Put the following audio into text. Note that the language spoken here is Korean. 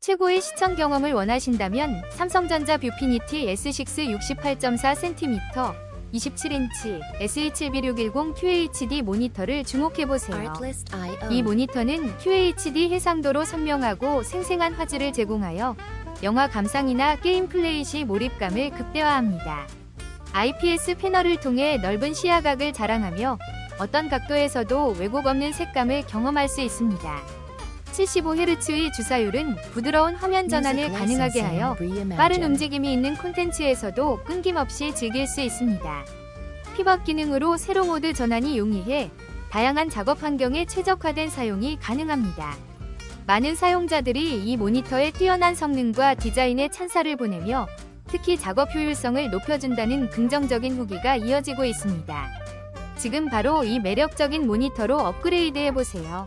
최고의 시청 경험을 원하신다면 삼성전자 뷰피니티 S6 68.4cm 27인치 SH7610 QHD 모니터를 주목해보세요. 이 모니터는 QHD 해상도로 선명하고 생생한 화질을 제공하여 영화 감상이나 게임 플레이 시 몰입감을 극대화합니다. IPS 패널을 통해 넓은 시야각을 자랑하며 어떤 각도에서도 왜곡 없는 색감을 경험할 수 있습니다. 75Hz의 주사율은 부드러운 화면 전환을 가능하게 하여. 빠른 움직임이 있는 콘텐츠에서도 끊김없이 즐길 수 있습니다. 피벗 기능으로 세로 모드 전환이 용이해 다양한 작업 환경에 최적화된 사용이 가능합니다. 많은 사용자들이 이 모니터의 뛰어난 성능과 디자인에 찬사를 보내며 특히 작업 효율성을 높여준다는 긍정적인 후기가 이어지고 있습니다. 지금 바로 이 매력적인 모니터로 업그레이드 해보세요.